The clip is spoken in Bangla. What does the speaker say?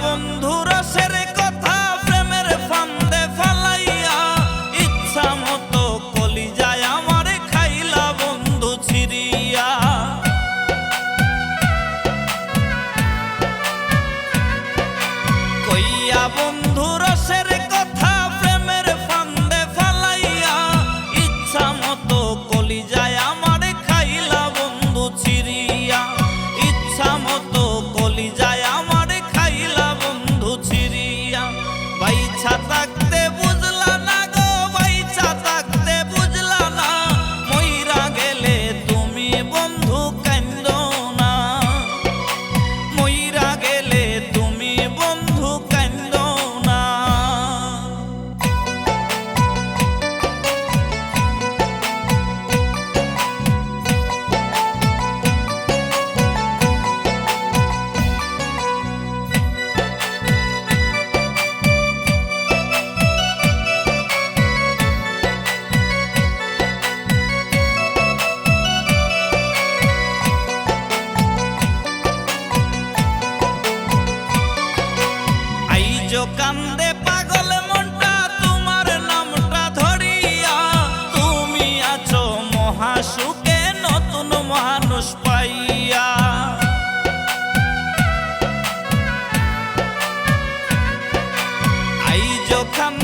বন্ধুর যে কান্দে পাগল মনটা, তোমার নামটা ধরিয়া, তুমি আছো মহাসুখে নতুন মানুষ পাইয়া। আই যখন